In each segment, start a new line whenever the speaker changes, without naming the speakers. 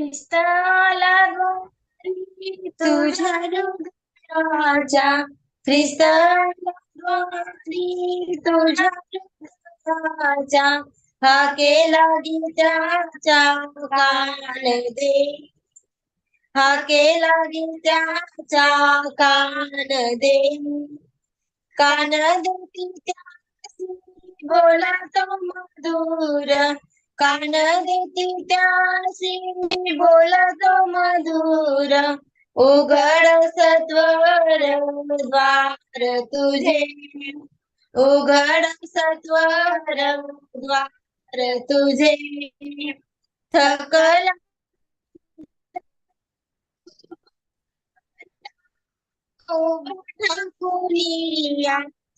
ख्रिस्ताला तुझ्या राजा ख्रिस्ताला तुझ्या हा केला कान दे हा केला गीताचा कान दे कान देती बोला तो मधुर कान देती त्यासी बोलतो मधुर. उघड सत्वर द्वार तुझे. उघड सत्वर द्वार तुझे. थकला.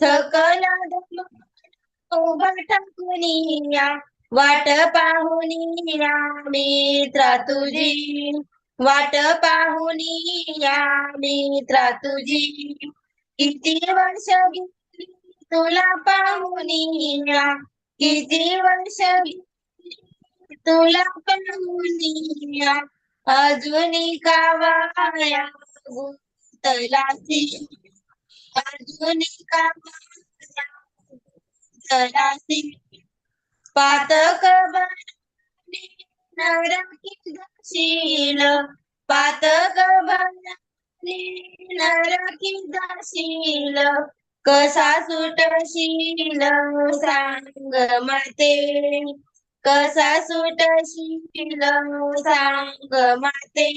थकला. दम उभा ठाकुरिया. वाट पाहुनी या मित्रा तुझी वाट पाहुनी या मित्रा तुझी किती वर्ष गेली तुला पाहुनी या किती वर्ष गेली तुला पाहुनिया अजूनही का वाया गुंतलासी. अजूनही कावाया गुंतलासी. पातक बनाने जाशील पातक बनाने जाशील कसा सुटशील सांग माते. कसा सुटशील सांग माते.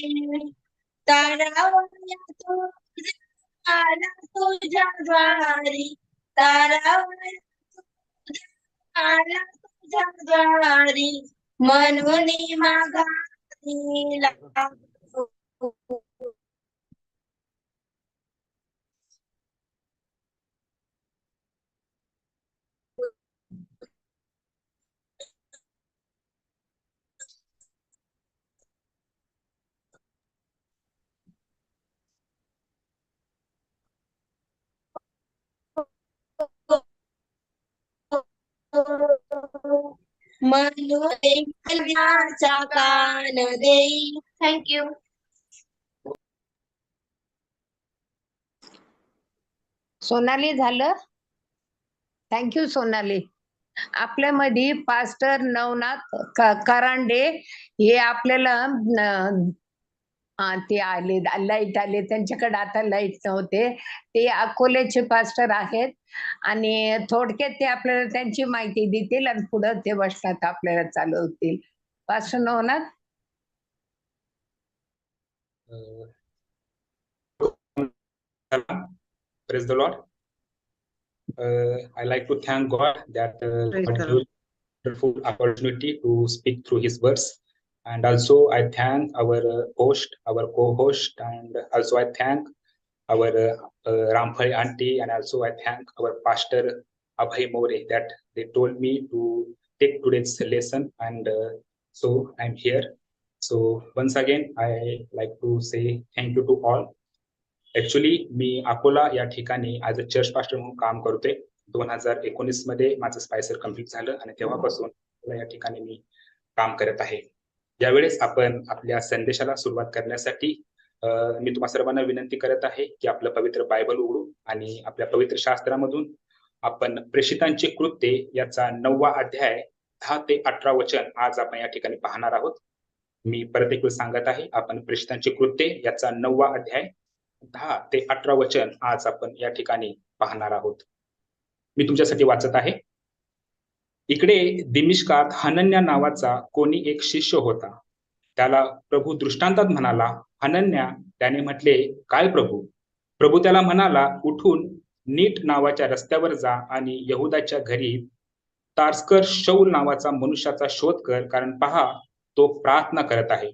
तारावया तुझ्या आला तुझ्या द्वारी. तारावया तुझ्या आला तुझ्या द्वारी म्हणून मागारी लागतो. म्हणून ऐकण्याचा कान देई थँक्यू
सोनाली झालं? Thank you Sonali. आपल्यामध्ये पास्टर नवनाथ करांडे हे आपल्याला हा ते आले लाइट आले. त्यांच्याकडे आता लाइट नव्हते. ते अकोल्याचे पास्टर आहेत. आणि थोडक्यात ते आपल्याला त्यांची माहिती देतील आणि पुढे ते बसतात आपल्याला चालू होतील
पास्टर न होणार Uh, i like to thank god that uh,
the
wonderful opportunity to speak through his words. and also I thank our uh, host, our co-host, and also I thank our uh, uh, Ramphai auntie, and also I thank our pastor Abhay More that they told me to take today's lesson, and uh, so I'm here. So once again, I like to say thank you to all. Actually मी अकोला या ठिकाणी as a church pastor म्हणून काम करतोय दोन हजार एकोणीस मध्ये माझं स्पायसर कम्प्लीट झालं आणि तेव्हापासून अकोला या ठिकाणी मी काम करत आहे यावेळेस आपण आपल्या संदेशाला सुरुवात करण्यासाठी मी तुम्हा सर्वांना विनंती करत आहे की आपलं पवित्र बायबल उघडू आणि आपल्या पवित्र शास्त्रामधून आपण प्रेषितांची कृत्ये याचा नववा अध्याय दहा ते अठरा वचन आज आपण या ठिकाणी पाहणार आहोत. मी परत एक वेळ सांगत आहे आपण प्रेषितांची कृत्ये याचा नववा अध्याय दहा ते अठरा वचन आज आपण या ठिकाणी पाहणार आहोत. मी तुमच्यासाठी वाचत आहे इकडे दिमिष्कात हनन्या नावाचा कोणी एक शिष्य होता. त्याला प्रभू दृष्टांतात म्हणाला हनन्या त्याने म्हटले काय प्रभू? प्रभू त्याला म्हणाला उठून नीट नावाच्या रस्त्यावर जा आणि यहुदाच्या घरी तारस्कर शौल नावाचा मनुष्याचा शोध कर कारण पहा तो प्रार्थना करत आहे.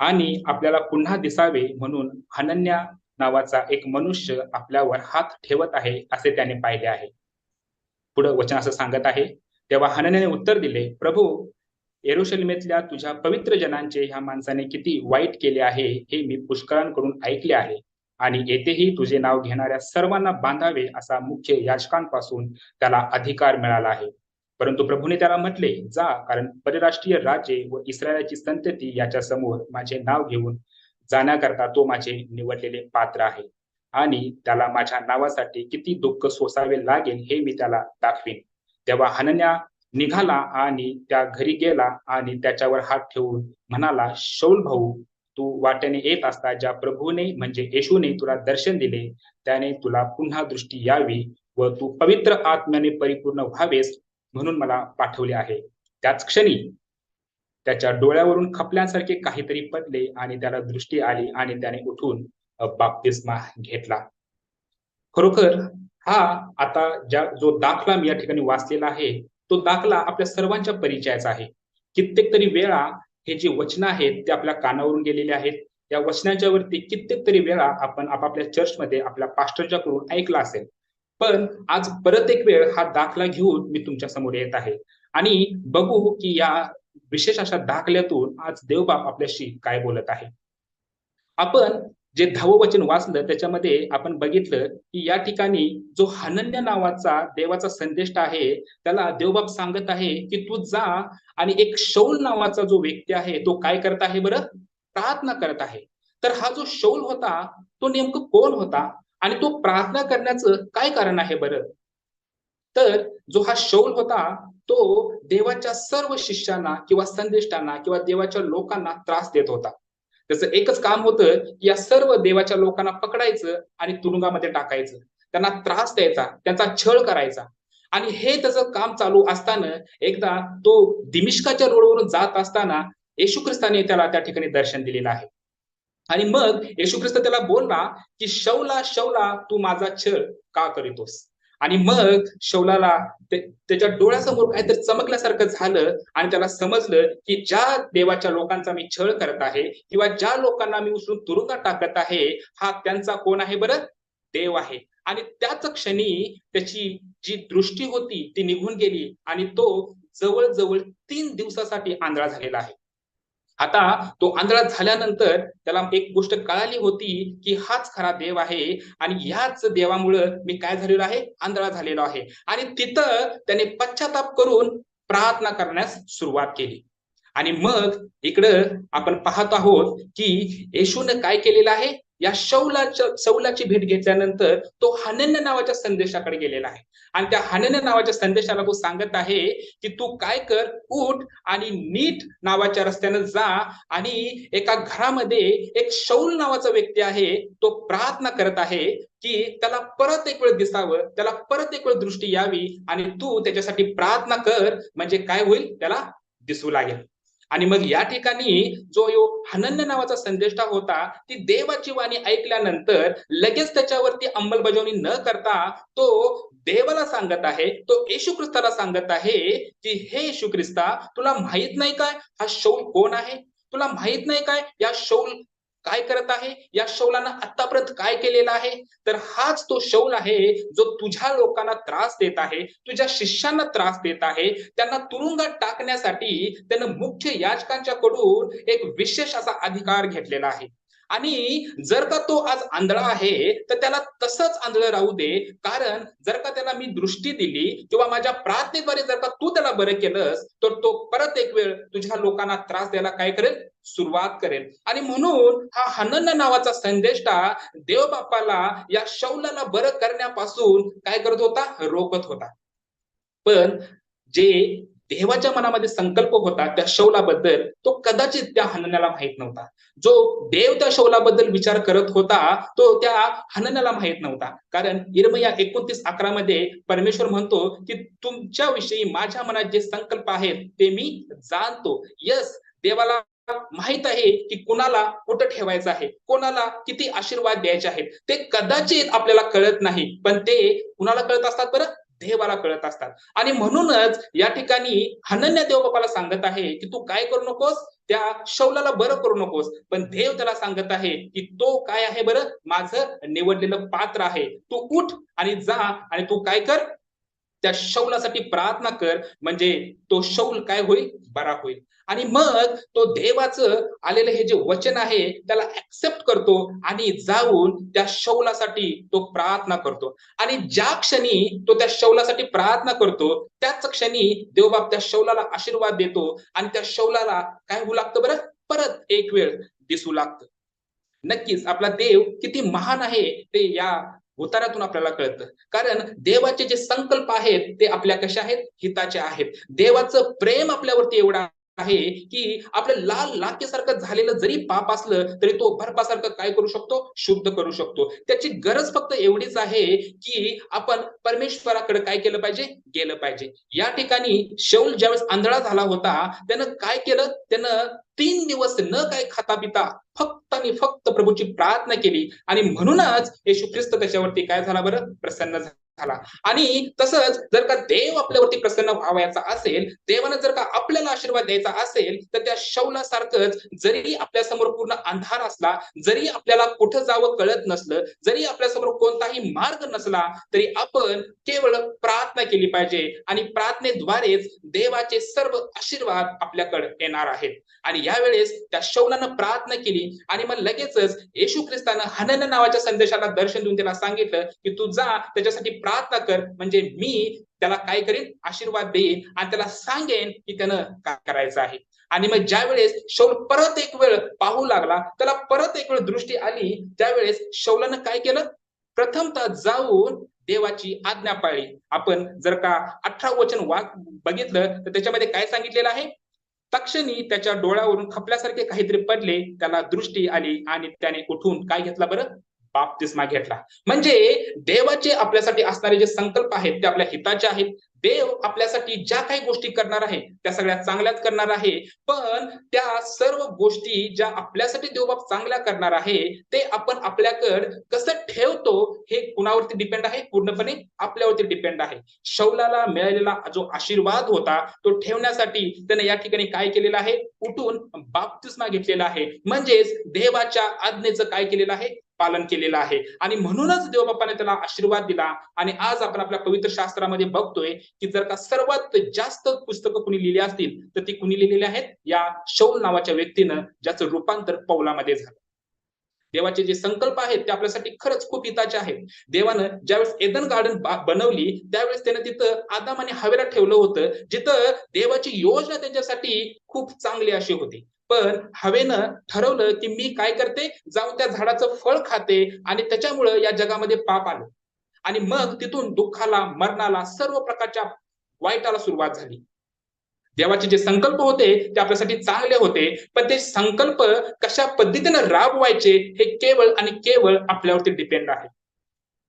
आणि आपल्याला पुन्हा दिसावे म्हणून हनन्या नावाचा एक मनुष्य आपल्यावर हात ठेवत आहे असे त्याने पाहिले आहे. पुढं वचन असं सांगत आहे तेव्हा हनन्याने उत्तर दिले प्रभू एरुशलेमेतल्या तुझ्या पवित्र जनांचे ह्या माणसाने किती वाईट केले आहे हे मी पुष्कळांकडून ऐकले आहे. आणि येथेही तुझे नाव घेणाऱ्या सर्वांना बांधावे असा मुख्य याचकांपासून त्याला अधिकार मिळाला आहे. परंतु प्रभूने त्याला म्हटले जा कारण परराष्ट्रीय राजे व इस्रायलाची संतती याच्या समोर माझे नाव घेऊन जाण्याकरता तो माझे निवडलेले पात्र आहे. आणि त्याला माझ्या नावासाठी किती दुःख सोसावे लागेल हे मी त्याला दाखवीन. तेव्हा हनन्या निघाला आणि त्या घरी गेला आणि त्याच्यावर हात ठेवून म्हणाला शौल भाऊ तू वाटेने येत असता ज्या प्रभूने म्हणजे येशूने तुला दर्शन दिले त्याने तुला पुन्हा दृष्टी यावी व तू पवित्र आत्म्याने परिपूर्ण व्हावेस म्हणून मला पाठवले आहे. त्याच क्षणी त्याच्या डोळ्यावरून खपल्यासारखे काहीतरी पडले आणि त्याला दृष्टी आली आणि त्याने उठून बाप्तिस्मा घेतला. खरोखर हा आता ज्या जो दाखला मी या ठिकाणी वाचलेला आहे तो दाखला आपल्या सर्वांच्या परिचयाचा आहे. कित्येक तरी वेळा हे जे वचन आहेत ते आपल्या कानावरून गेलेले आहेत. या वचनाच्या वरती कित्येक तरी वेळा आपण आपापल्या चर्चमध्ये आपल्या पास्टरच्या कडून ऐकला असेल. पण आज परत एक वेळ हा दाखला घेऊन मी तुमच्यासमोर येत आहे. आणि बघू की या विशेष अशा दाखल्यातून आज देवबाप आपल्याशी काय बोलत आहे. आपण जे दहावं वचन वाचलं त्याच्यामध्ये आपण बघितलं की या ठिकाणी जो हनन्य नावाचा देवाचा संदेश आहे त्याला देवबाप सांगत आहे की तू जा आणि एक शौल नावाचा जो व्यक्ती आहे तो काय करत आहे बरं? प्रार्थना करत आहे. तर हा जो शौल होता तो नेमकं कोण होता? आणि तो प्रार्थना करण्याचं काय कारण आहे बरं? तर जो हा शौल होता तो देवाच्या सर्व शिष्यांना किंवा संदेष्टांना किंवा देवाच्या लोकांना त्रास देत होता. त्याचं एकच काम होतं की या सर्व देवाच्या लोकांना पकडायचं आणि तुरुंगामध्ये टाकायचं. त्यांना त्रास द्यायचा त्यांचा छळ करायचा. आणि हे त्याचं काम चालू असताना एकदा तो दिमिष्काच्या रोडवरून जात असताना येशू ख्रिस्ताने त्याला त्या ठिकाणी दर्शन दिलेलं आहे. आणि मग येशू ख्रिस्त त्याला बोलला की शौला शौला तू माझा छळ का करीतोस? आणि मग शौलाला त्याच्या डोळ्यासमोर काहीतरी चमकल्यासारखं झालं आणि त्याला समजलं की ज्या देवाच्या लोकांचा मी छळ करत आहे किंवा ज्या लोकांना मी उचलून तुरुंगात टाकत आहे हा त्यांचा कोण आहे बरं? देव आहे. आणि त्याच क्षणी त्याची जी दृष्टी होती ती निघून गेली आणि तो जवळजवळ तीन दिवसासाठी आंधळा झालेला आहे. आता तो आंधळा झाल्यानंतर त्याला एक गोष्ट कळाली होती की हाच खरा देव आहे आणि याच देवामुळं मी काय झालेलो आहे? आंधळा झालेलो आहे. आणि तिथं त्याने पश्चाताप करून प्रार्थना करण्यास सुरुवात केली. आणि मग इकडं आपण पाहत आहोत की येशून काय केलेलं आहे? या शौलाच्या शौलाची भेट घेतल्यानंतर तो हनन्य नावाच्या संदेशाकडे गेलेला आहे. आणि त्या हनन्य नावाच्या संदेशाला तो सांगत आहे की तू काय कर? उठ आणि नीट नावाच्या रस्त्यानं जा आणि एका घरामध्ये एक शौल नावाचा व्यक्ती आहे तो प्रार्थना करत आहे की त्याला परत एक वेळ दिसावं त्याला परत एक वेळ दृष्टी यावी आणि तू त्याच्यासाठी प्रार्थना कर म्हणजे काय होईल? त्याला दिसू लागेल. आणि मग या ठिकाणी जो यो हनन्य नावाचा संदेष्टा होता ती देवाची वाणी ऐकल्यानंतर लगेच त्याच्यावरती अंमलबजावणी न करता तो देवाला सांगत आहे तो येशू ख्रिस्ताला सांगत आहे की हे येशू ख्रिस्ता तुला माहीत नाही काय? हा शौल कोण आहे? तुला माहीत नाही काय? या शौल काय करत आहे? या शौलानं आतापर्यंत काय केलेलं आहे? तर हाच तो शौल आहे जो तुझ्या लोकांना त्रास देत आहे तुझ्या शिष्यांना त्रास देत आहे. त्यांना तुरुंगात टाकण्यासाठी त्यानं मुख्य याचकांच्या कडून एक विशेष असा अधिकार घेतलेला आहे. आणि जर का तो आज आंधळा आहे तर त्याला तसंच आंधळ राहू दे. कारण जर का त्याला मी दृष्टी दिली किंवा माझ्या प्रार्थनेद्वारे जर का तू त्याला बरं केलंस तर तो परत एक वेळ तुझ्या लोकांना त्रास द्यायला काय करेल? सुरुवात करेल. आणि म्हणून हा हनन नावाचा संदेष्टा देवबापाला या शौलाला बरं करण्यापासून काय करत होता? रोखत होता. पण जे देवाच्या मनामध्ये संकल्प होता त्या शौलाबद्दल तो कदाचित त्या हनन्याला माहीत नव्हता. जो देव त्या शौलाबद्दल विचार करत होता तो त्या हनन्याला माहीत नव्हता. कारण इरमया एकोणतीस अकरा मध्ये परमेश्वर म्हणतो की तुमच्या विषयी माझ्या मनात जे संकल्प आहेत ते मी जाणतो. यस देवाला माहीत आहे की कुणाला कुठं ठेवायचं आहे कोणाला किती आशीर्वाद द्यायचे आहेत ते कदाचित आपल्याला कळत नाही. पण ते कुणाला कळत असतात बरं? देवाला कळत असतात. आणि म्हणूनच या ठिकाणी हनन्या देवबापाला सांगत आहे की तू काय करू नकोस? त्या शौलाला बरं करू नकोस. पण देव त्याला सांगत आहे की तो काय आहे बरं? माझं निवडलेलं पात्र आहे. तू उठ आणि जा आणि तू काय कर? त्या शौलासाठी प्रार्थना कर म्हणजे तो शौल काय होईल? बरा होईल. आणि मग तो देवाचं आलेलं हे जे वचन आहे त्याला ऍक्सेप्ट करतो आणि जाऊन त्या शौलासाठी तो प्रार्थना करतो. आणि ज्या क्षणी तो त्या शौलासाठी प्रार्थना करतो त्याच क्षणी देवबाप त्या शौलाला आशीर्वाद देतो आणि त्या शौलाला काय होऊ लागतं बरं? परत एक वेळ दिसू लागतं. नक्कीच आपला देव किती महान आहे ते या उतारातून आपल्याला कळतं. कारण देवाचे जे संकल्प आहेत ते आपल्या कशा आहेत? हिताचे आहेत. देवाचं प्रेम आपल्यावरती एवढा आहे की आपलं लाल लाकेसारखं झालेलं जरी पाप असलं तरी तो बर्फासारखं काय करू शकतो? शुद्ध करू शकतो. त्याची गरज फक्त एवढीच आहे की आपण परमेश्वराकडे काय केलं पाहिजे? गेलं पाहिजे. या ठिकाणी शौल ज्यावेळेस आंधळा झाला होता त्यानं काय केलं? त्यानं तीन दिवस न काय खाता पिता फक्त आणि फक्त प्रभूची प्रार्थना केली. आणि म्हणूनच येशू ख्रिस्त त्याच्यावरती काय झाला बरं? प्रसन्न झाला. आणि तसंच जर का देव आपल्यावरती प्रसन्न व्हावायचा असेल देवानं जर का आपल्याला आशीर्वाद द्यायचा असेल तर त्या शौलासारखंच जरी आपल्यासमोर पूर्ण अंधार असला जरी आपल्याला कुठं जावं कळत नसलं जरी आपल्यासमोर कोणताही मार्ग नसला तरी आपण केवळ प्रार्थना केली पाहिजे. आणि प्रार्थनेद्वारेच देवाचे सर्व आशीर्वाद आपल्याकडे येणार आहेत. आणि यावेळेस त्या शौलानं प्रार्थना केली आणि मग लगेचच येशू ख्रिस्तानं हनन नावाच्या संदेशाला दर्शन देऊन त्याला सांगितलं की तू जा त्याच्यासाठी प्रार्थना कर म्हणजे मी त्याला काय करेन आशीर्वाद देईन आणि त्याला सांगेन की त्यानं काय करायचं आहे. आणि मग ज्या वेळेस शौल परत एक वेळ पाहू लागला त्याला परत एक वेळ दृष्टी आली त्यावेळेस शौलानं काय केलं? प्रथमतः जाऊन देवाची आज्ञा पाळली. आपण जर का अठरा वचन वाक बघितलं तर त्याच्यामध्ये काय सांगितलेलं आहे? तक्षणी त्याच्या डोळ्यावरून खपल्यासारखे काहीतरी पडले त्याला दृष्टी आली आणि त्याने उठून काय घेतला बरं? बाप्तिस्मा घेतला. म्हणजे देवाचे आपल्यासाठी असणारे जे संकल्प आहेत ते आपल्या हिताचे आहेत. देव आपल्यासाठी ज्या काही गोष्टी करणार आहे त्या सगळ्या चांगल्याच करणार आहे. पण त्या सर्व गोष्टी ज्या आपल्यासाठी देवबाप चांगल्या करणार आहे ते आपण आपल्याकडे कसं ठेवतो हे कुणावरती डिपेंड आहे? पूर्णपणे आपल्यावरती डिपेंड आहे. शौलाला मिळालेला जो आशीर्वाद होता तो ठेवण्यासाठी त्याने या ठिकाणी काय केलेलं आहे? उठून बाप्तिस्मा घेतलेला आहे. म्हणजेच देवाच्या आज्ञेचं काय केलेलं आहे? पालन केलेलं आहे. आणि म्हणूनच देवबापाने त्याला आशीर्वाद दिला. आणि आज आपण आपल्या पवित्र शास्त्रामध्ये बघतोय की जर का सर्वात जास्त पुस्तकं कुणी लिहिली असतील तर ती कुणी लिहिलेली आहेत? या शौल नावाच्या व्यक्तीनं ज्याचं रूपांतर पौलामध्ये झालं. देवाचे जे संकल्प आहेत ते आपल्यासाठी खरंच खूप हिताचे आहेत. देवानं ज्यावेळेस एदन गार्डन बनवली त्यावेळेस त्यानं तिथं आदाम आणि हवेला ठेवलं होतं जिथं देवाची योजना त्यांच्यासाठी खूप चांगली अशी होती. पण हवेनं ठरवलं की मी काय करते? जाऊन त्या झाडाचं फळ खाते आणि त्याच्यामुळं या जगामध्ये पाप आलं. आणि मग तिथून दुःखाला मरणाला सर्व प्रकारच्या वाईटाला सुरुवात झाली. देवाचे जे संकल्प होते ते आपल्यासाठी चांगले होते पण ते संकल्प कशा पद्धतीने राबवायचे हे केवळ आणि केवळ आपल्यावरती डिपेंड आहे.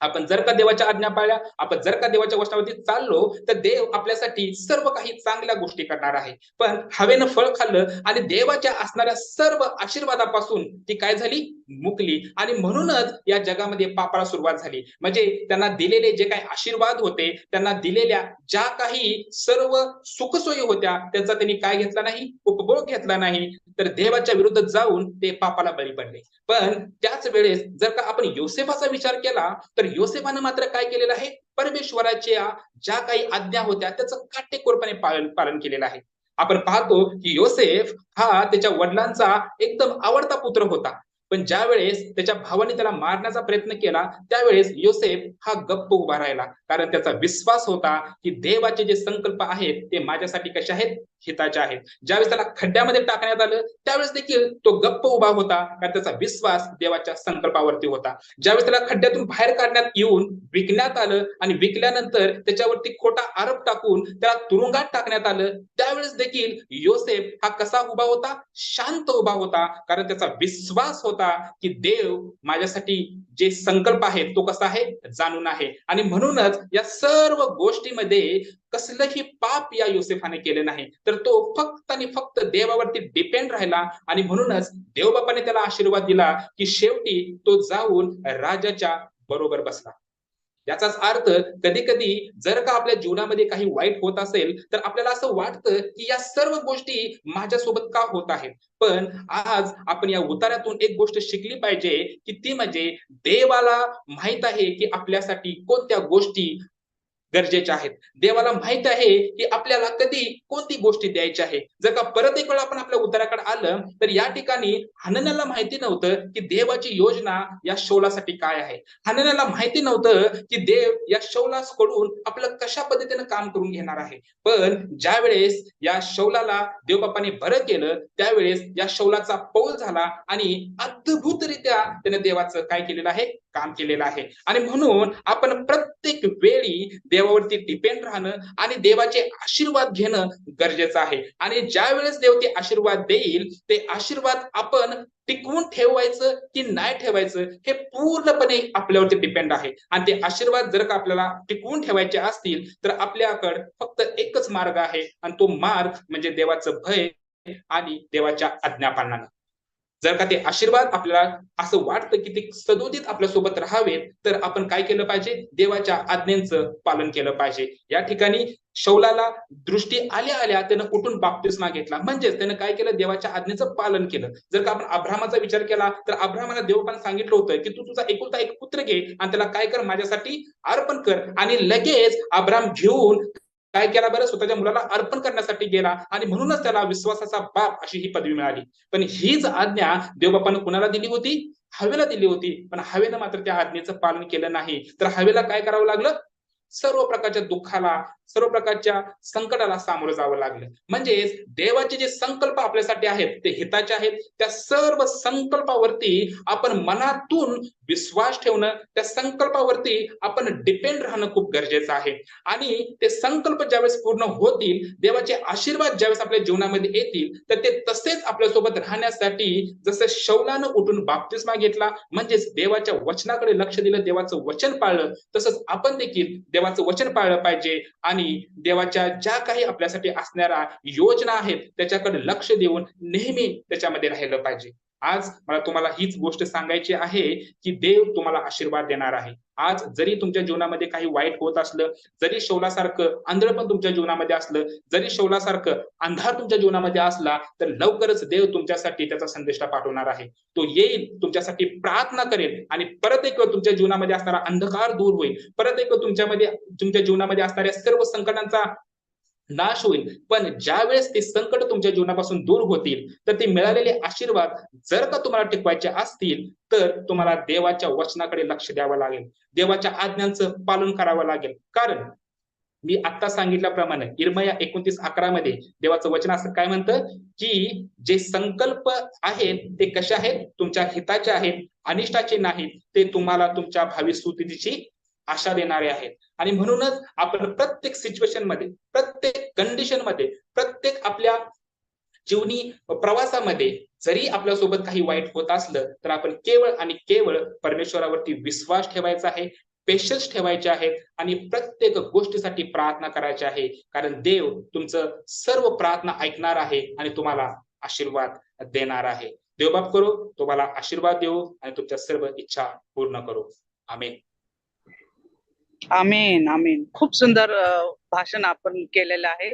आपण जर का देवाच्या आज्ञा पाळल्या आपण जर का देवाच्या गोष्टावरती चाललो तर देव आपल्यासाठी सर्व काही चांगल्या गोष्टी करणार आहे. पण हवेनं फळ खाल्लं आणि देवाच्या असणाऱ्या सर्व आशीर्वादापासून ती काय झाली? मुकली. आणि म्हणूनच या जगामध्ये पापाला सुरुवात झाली. म्हणजे त्यांना दिलेले जे काही आशीर्वाद होते त्यांना दिलेल्या ज्या काही सर्व सुखसोयी होत्या त्यांचा त्यांनी काय घेतला नाही? उपभोग घेतला नाही. तर देवाच्या विरुद्ध जाऊन ते पापाला बळी पडले. पण त्याच वेळेस जर का आपण योसेफाचा विचार केला तर योसेफानं मात्र काय केलेलं आहे? परमेश्वराच्या ज्या काही आज्ञा होत्या त्याचं काटेकोरपणे पालन पालन केलेलं आहे. आपण पाहतो की योसेफ हा त्याच्या वडिलांचा एकदम आवडता पुत्र होता. पण ज्या वेळेस त्याच्या भावाने त्याला मारण्याचा प्रयत्न केला त्यावेळेस योसेफ हा गप्प उभा राहिला. कारण त्याचा विश्वास होता की देवाचे जे संकल्प आहेत ते माझ्यासाठी कसे आहेत? हिताचे आहेत. ज्यावेळेस त्याला खड्ड्यामध्ये टाकण्यात आलं त्यावेळेस देखील तो गप्प उभा होता. कारण त्याचा विश्वास देवाच्या संकल्पावरती होता. ज्यावेळेस त्याला खड्ड्यातून बाहेर काढण्यात येऊन विकण्यात आलं आणि विकल्यानंतर त्याच्यावरती खोटा आरोप टाकून त्याला तुरुंगात टाकण्यात आलं त्यावेळेस देखील योसेफ हा कसा उभा होता? शांत उभा होता. कारण त्याचा विश्वास होता की देव माझ्यासाठी जे संकल्प आहेत तो कसा आहे? जाणून आहे. आणि म्हणूनच या सर्व गोष्टीमध्ये कसलंही पाप या योसेफाने केले नाही. तर तो फक्त आणि फक्त देवावरती डिपेंड राहिला आणि म्हणूनच देवबापाने त्याला आशीर्वाद दिला की शेवटी तो जाऊन राजाच्या बरोबर बसला. याचाच अर्थ कधी कधी जर का आपल्या जीवनामध्ये काही वाईट होत असेल तर आपल्याला असं वाटतं की या सर्व गोष्टी माझ्यासोबत का होत आहेत? पण आज आपण या उताऱ्यातून एक गोष्ट शिकली पाहिजे की ती म्हणजे देवाला माहीत आहे की आपल्यासाठी कोणत्या गोष्टी गरजेचे आहेत. देवाला माहीत आहे की आपल्याला कधी कोणती गोष्टी द्यायची आहे. जर का परत एक वेळा आपण आपल्या उत्तराकडे आलं तर या ठिकाणी हननाला माहिती नव्हतं की देवाची योजना या शौलासाठी काय आहे. हननाला माहिती नव्हतं की देव या शौलाकडून आपलं कशा पद्धतीने काम करून घेणार आहे. पण ज्या वेळेस या शौलाला देवबापाने बरं केलं त्यावेळेस या शौलाचा पौल झाला आणि अद्भुतरित्या त्याने देवाचं काय केलेलं आहे? काम केलेलं आहे. आणि म्हणून आपण प्रत्येक वेळी देवावरती डिपेंड राहणं आणि देवाचे आशीर्वाद घेणं गरजेचं आहे. आणि ज्या वेळेस देव ते आशीर्वाद देईल ते आशीर्वाद आपण टिकवून ठेवायचं की नाही ठेवायचं हे पूर्णपणे आपल्यावरती डिपेंड आहे. आणि ते आशीर्वाद जर का आपल्याला टिकवून ठेवायचे असतील तर आपल्याकडे फक्त एकच मार्ग आहे. आणि तो मार्ग म्हणजे देवाचं भय आणि देवाच्या आज्ञापालनानं. जर का ते आशीर्वाद आपल्याला असं वाटतं की ते सदोदित आपल्यासोबत राहावेत तर आपण काय केलं पाहिजे? देवाच्या आज्ञांचं पालन केलं पाहिजे. या ठिकाणी शौलाला दृष्टी आल्या आल्या त्यानं कुठून बाप्तिस्मा घेतला. म्हणजेच त्यानं काय केलं? देवाच्या आज्ञेचं पालन केलं. जर का आपण अब्रामाचा विचार केला तर अब्रामाला देवपान सांगितलं होतं की तू तुझा एकुलता एक पुत्र घे आणि त्याला काय कर? माझ्यासाठी अर्पण कर. आणि लगेच अब्राम घेऊन काय केला बरं? स्वतःच्या मुलाला अर्पण करण्यासाठी गेला आणि म्हणूनच त्याला विश्वासाचा बाप अशी ही पदवी मिळाली. पण हीच आज्ञा देवबापानं कुणाला दिली होती? हवेला दिली होती. पण हवेनं मात्र त्या आज्ञेचं पालन केलं नाही. तर हवेला काय करावं लागलं? सर्व प्रकारच्या दुःखाला सर्व प्रकारच्या संकटाला सामोरं जावं लागलं. म्हणजेच देवाचे जे संकल्प आपल्यासाठी आहेत ते हिताचे आहेत. त्या सर्व संकल्पावरती आपण मनातून विश्वास ठेवणं त्या संकल्पावरती आपण डिपेंड राहणं खूप गरजेचं आहे. आणि ते संकल्प ज्यावेळेस पूर्ण होतील देवाचे आशीर्वाद ज्यावेळेस आपल्या जीवनामध्ये येतील तर ते तसेच आपल्यासोबत राहण्यासाठी जसं शौलानं उठून बाप्तिस्मा घेतला म्हणजेच देवाच्या वचनाकडे लक्ष दिलं देवाचं वचन पाळलं तसंच आपण देखील देवाचं वचन पाळलं पाहिजे. आणि देवाच्या ज्या काही आपल्यासाठी असणाऱ्या योजना आहेत त्याच्याकडे लक्ष देऊन नेहमी त्याच्यामध्ये राहिलं पाहिजे. आज मला तुम्हाला हीच गोष्ट सांगायची आहे की देव तुम्हाला आशीर्वाद देणार आहे. आज जरी तुमच्या जीवनामध्ये काही वाईट होत असलं जरी शौलासारखं आंधळ पण तुमच्या जीवनामध्ये असलं जरी शौलासारखं अंधार तुमच्या जीवनामध्ये असला तर लवकरच देव तुमच्यासाठी त्याचा संदेश पाठवणार आहे. तो येईल तुमच्यासाठी प्रार्थना करेल आणि परत एक वेळ तुमच्या जीवनामध्ये असणारा अंधकार दूर होईल. परत एक तुमच्यामध्ये तुमच्या जीवनामध्ये असणाऱ्या सर्व संकटांचा नाश होईल. पण ज्या वेळेस ते संकट तुमच्या जीवनापासून दूर होतील तर ते मिळालेले आशीर्वाद जर का तुम्हाला टिकवायचे असतील तर तुम्हाला देवाच्या वचनाकडे लक्ष द्यावं लागेल. देवाच्या आज्ञांचं पालन करावं लागेल. कारण मी आत्ता सांगितल्याप्रमाणे इरमया एकोणतीस अकरा मध्ये देवाचं वचन असं काय म्हणतं? की जे संकल्प आहेत ते कसे आहेत? तुमच्या हिताचे आहेत अनिष्टाचे नाहीत ते तुम्हाला तुमच्या भावी सुस्थितीची आशा देणारे आहेत. आणि म्हणूनच आपण प्रत्येक सिच्युएशनमध्ये प्रत्येक कंडिशनमध्ये प्रत्येक आपल्या जीवनी प्रवासामध्ये जरी आपल्यासोबत काही वाईट होत असलं तर आपण केवळ आणि केवळ परमेश्वरावरती विश्वास ठेवायचा आहे पेशन्स ठेवायचे आहेत आणि प्रत्येक गोष्टीसाठी प्रार्थना करायची आहे. कारण देव तुमचं सर्व प्रार्थना ऐकणार आहे आणि तुम्हाला आशीर्वाद देणार आहे. देवबाप करो तुम्हाला आशीर्वाद देऊ आणि तुमच्या सर्व इच्छा पूर्ण करू. आमेन.
आमेन आमेन खूप सुंदर भाषण आपण केलेलं आहे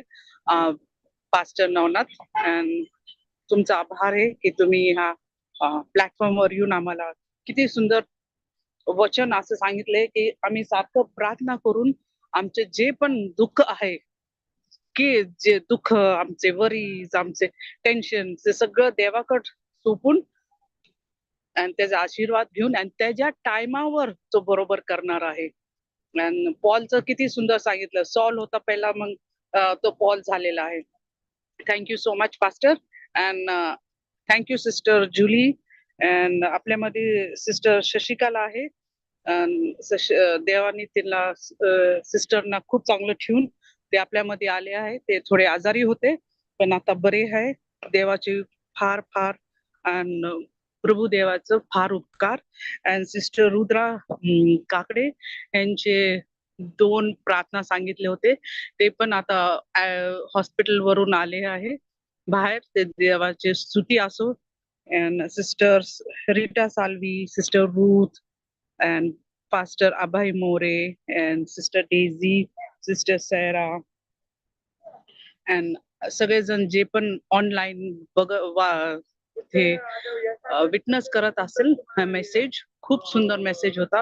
पास्टर नवनाथ. तुमचा आभार आहे की तुम्ही ह्या प्लॅटफॉर्मवर येऊन आम्हाला किती सुंदर वचन असं सांगितलंय की आम्ही सारखं प्रार्थना करून आमचे जे पण दुःख आहे की जे दुःख आमचे वरीज आमचे टेन्शन ते सगळं देवाकड सोपून आणि त्याचा आशीर्वाद घेऊन आणि त्याच्या टायमावर तो बरोबर करणार आहे. आणि पॉलचं किती सुंदर सांगितलं. सॉल होता पहिला मग तो पॉल झालेला आहे. Thank you so much pastor and thank you sister Julie and आपल्यामध्ये सिस्टर शशिकाला आहे. अन देवानी तिला सिस्टरना खूप चांगलं ठेवून ते आपल्यामध्ये आले आहे. ते थोडे आजारी होते पण आता बरे आहे. देवाची फार फार अँड प्रभुदेवाचं फार उपकार. अँड सिस्टर रुद्रा काकडे यांचे दोन प्रार्थना सांगितले होते. ते पण आता हॉस्पिटल वरून आले आहे. बाहेर ते देवाचे स्तुती असो. And sister Rita Salvi sister Ruth and pastor Abhay More and sister Daisy sister Saira and सगळेजण जे पण ऑनलाईन बघ ते विटनेस करत असेल हा मेसेज खूप सुंदर मेसेज होता.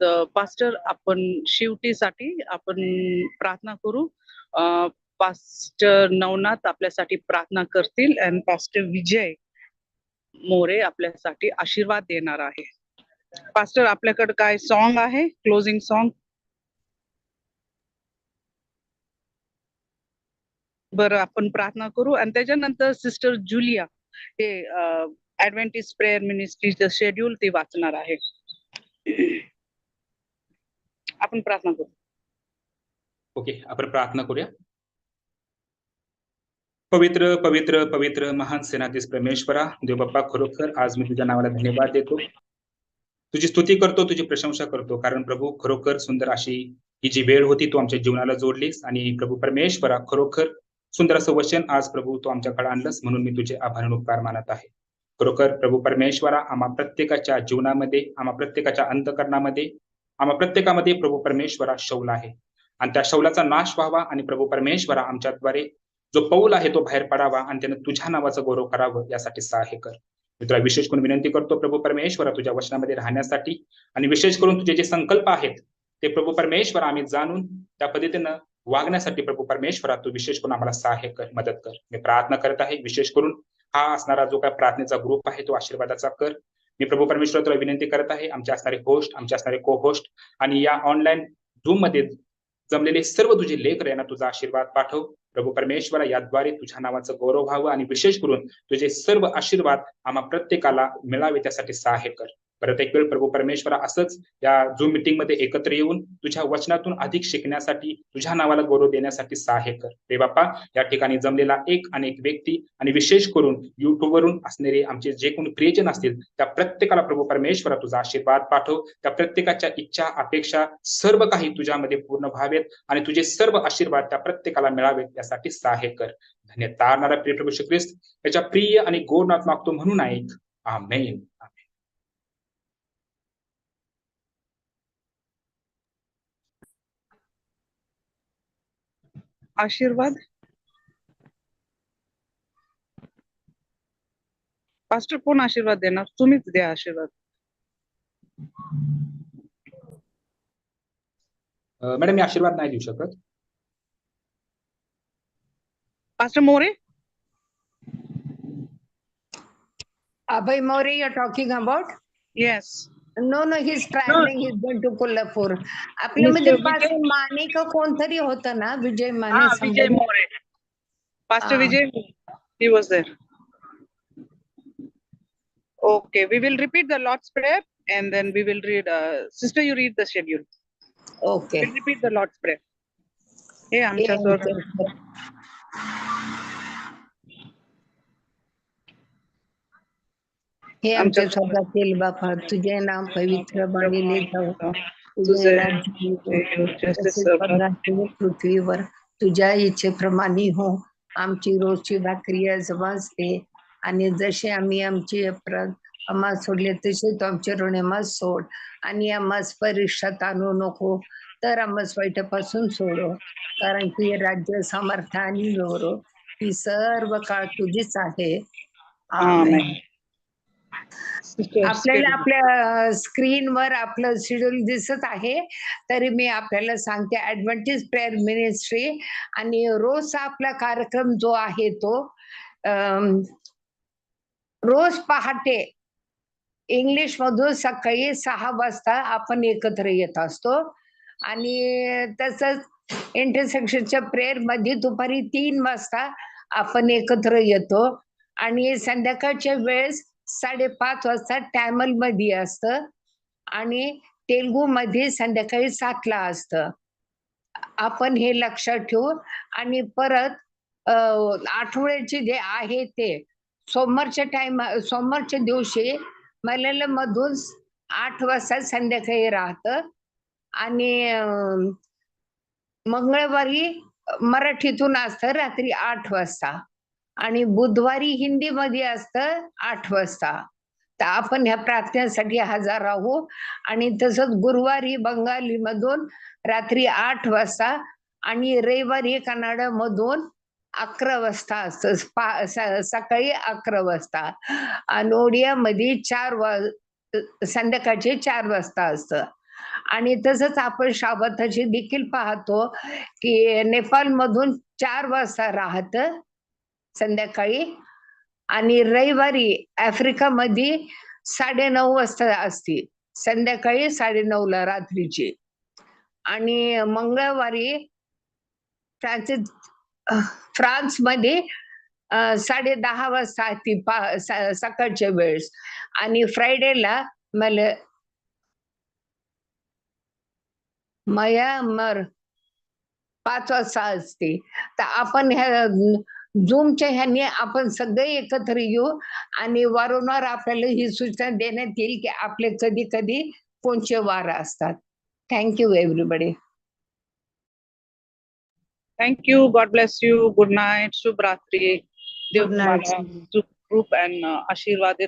तर पास्टर आपण शिवटीसाठी आपण प्रार्थना करू. पास्टर नवनाथ आपल्यासाठी प्रार्थना करतील अँड पास्टर विजय मोरे आपल्यासाठी आशीर्वाद देणार आहे. पास्टर आपल्याकडे काय सॉन्ग आहे? क्लोजिंग सॉन्ग बरं आपण प्रार्थना करू. आणि त्याच्यानंतर सिस्टर जुलिया हे ऍडव्हेंटिस प्रेयर मिनिस्ट्रीचं शेड्यूल ते वाचणार आहे. आपण प्रार्थना करू.
ओके आपण प्रार्थना करूया. पवित्र पवित्र पवित्र महान सेनाधीश परमेश्वरा देव बाप्पा खरोखर आज मी तुझ्या नावाला धन्यवाद देतो. तुझी स्तुती करतो तुझी प्रशंसा करतो कारण प्रभू खरोखर सुंदर अशी ही जी वेळ होती तू आमच्या जीवनाला जोडलीस आणि प्रभू परमेश्वरा खरोखर सुंदर असं वचन आज प्रभू तू आमच्याकडे आणलंस म्हणून मी तुझे आभार उपकार मानत आहे. खरोखर प्रभू परमेश्वरा आम्हा प्रत्येकाच्या जीवनामध्ये आम्हा प्रत्येकाच्या अंतकरणामध्ये आम्हा प्रत्येकामध्ये प्रभू परमेश्वरा शौल आहे. आणि त्या शौलाचा नाश व्हावा आणि प्रभू परमेश्वरा आमच्याद्वारे जो पौल आहे तो बाहेर पडावा आणि त्यानं तुझ्या नावाचं गौरव करावं यासाठी सहाय्य कर. मी तुला विशेष करून विनंती करतो प्रभू परमेश्वरा तुझ्या वचनामध्ये राहण्यासाठी आणि विशेष करून तुझे जे संकल्प आहेत ते प्रभू परमेश्वर आम्ही जाणून त्या पद्धतीनं वागण्यासाठी प्रभू परमेश्वरा तू विशेष करून आम्हाला सहाय्य कर मदत कर. मी प्रार्थना करत आहे विशेष करून हा असणारा जो काय प्रार्थनेचा ग्रुप आहे तो आशीर्वादाचा कर. मी प्रभू परमेश्वर तुला विनंती करत आहे आमचे असणारे होस्ट आमचे असणारे को होस्ट आणि या ऑनलाईन झूममध्ये जमलेले सर्व तुझे लेकर यांना तुझा आशीर्वाद पाठव. प्रभू परमेश्वरा याद्वारे तुझ्या नावाचं गौरव व्हावं आणि विशेष करून तुझे सर्व आशीर्वाद आम्हा प्रत्येकाला मिळावे त्यासाठी सहाय्य कर. परत एक वेळ प्रभू परमेश्वरा असंच या झूम मीटिंगमध्ये एकत्र येऊन तुझ्या वचनातून अधिक शिकण्यासाठी तुझ्या नावाला गौरव देण्यासाठी सहाय्य कर. रे बाप्पा या ठिकाणी जमलेला एक आणि एक व्यक्ती आणि विशेष करून युट्यूबवरून असणारे आमचे जे कोण प्रियजन असतील त्या प्रत्येकाला प्रभू परमेश्वरा तुझा आशीर्वाद पाठव. त्या प्रत्येकाच्या इच्छा अपेक्षा सर्व काही तुझ्यामध्ये पूर्ण व्हावेत आणि तुझे सर्व आशीर्वाद त्या प्रत्येकाला मिळावेत त्यासाठी सहाय्य कर. धन्य तारणारा प्रिय प्रभू श्री ख्रिस्त याच्या प्रिय आणि गोड नाथ मागतो म्हणून ऐक आमेन.
आशीर्वाद? पास्टर कोण आशीर्वाद देणार? तुम्हीच द्या आशीर्वाद.
मॅडम मी आशीर्वाद नाही देऊ शकत.
Pastor More?
Abhay More, you're talking about?
Yes
No, no, he's traveling, he's going to Kolhapur. आपल्यामध्ये
Mr.
पाच
विजय-
माने का कोणतरी होतं ना विजय
हा
Mane
Vijay
somebody.
More pastor
Ah.
Vijay he was there okay we will repeat the lord's prayer and then we will read uh, sister you read the schedule
Okay.
we'll repeat the lord's prayer हे आमच्या
हे हे आमच्या स्वर्गातील बापा तुझे नाम पवित्र मानले जाऊ तुझे राज्य पृथ्वीवर तुझ्या इच्छेप्रमाणे हो. आमची रोजची भाकरी आज वाजते आणि जसे आम्ही आमची अपराध आम्हा सोडले तसे तू आमचे ऋणेमाज सोड. आणि आम्हास परीक्षात आणू नको तर आम्हास वाईटापासून सोडो. कारण की राज्य सामर्थ्य आणि गौरव ही सर्व काळ तुझीच आहे. आपल्याला. आपल्या स्क्रीनवर आपलं शेड्यूल दिसत आहे. तरी मी आपल्याला सांगते ऍडव्हान्टेज प्रेयर मिनिस्ट्री आणि रोजचा आपला कार्यक्रम जो आहे तो रोज पहाटे इंग्लिश मधून सकाळी सहा वाजता आपण एकत्र येत असतो. आणि तसंच इंटरसेक्शनच्या प्रेयरमध्ये दुपारी तीन वाजता आपण एकत्र येतो. आणि संध्याकाळच्या वेळेस साडेपाच वाजता टॅमलमध्ये असत. आणि तेलगू मध्ये संध्याकाळी सातला असतं. आपण हे लक्षात ठेवू. आणि परत आठवड्याचे जे आहे ते सोमवारच्या टाइम सोमवारच्या दिवशी मल्याळम मधून आठ वाजता संध्याकाळी राहतं. आणि मंगळवारी मराठीतून असतं रात्री आठ वाजता. आणि बुधवारी हिंदीमध्ये असतं आठ वाजता. तर आपण ह्या प्रार्थनेसाठी हजर राहू. आणि तसंच गुरुवारी बंगाली मधून रात्री आठ वाजता आणि रविवारी कन्नडमधून अकरा वाजता असतं. स- सकाळी अकरा वाजता. आणि ओडियामध्ये चार वाज संध्याकाळचे चार वाजता असतं. आणि तसंच आपण शाबताची देखील पाहतो की नेपाळ मधून चार वाजता राहत संध्याकाळी. आणि रविवारी आफ्रिकामध्ये साडेनऊ वाजता असते. संध्याकाळी साडेनऊ ला रात्रीची. आणि मंगळवारी फ्रान्सिस फ्रान्समध्ये साडे दहा वाजता ती पा सकाळच्या वेळेस. आणि फ्रायडेला मला मया मर पाच वाजता असते. तर आपण ह्या झूमच्या ह्याने आपण सगळे एकत्र येऊ आणि वारंवार आपल्याला ही सूचना देण्यात येईल की आपले कधी कधी कोणचे वार असतात. Thank you
everybody thank you God bless you good night शुभ रात्री देव
Good night.
तुम्हाला सुखरूप अँड आशीर्वादित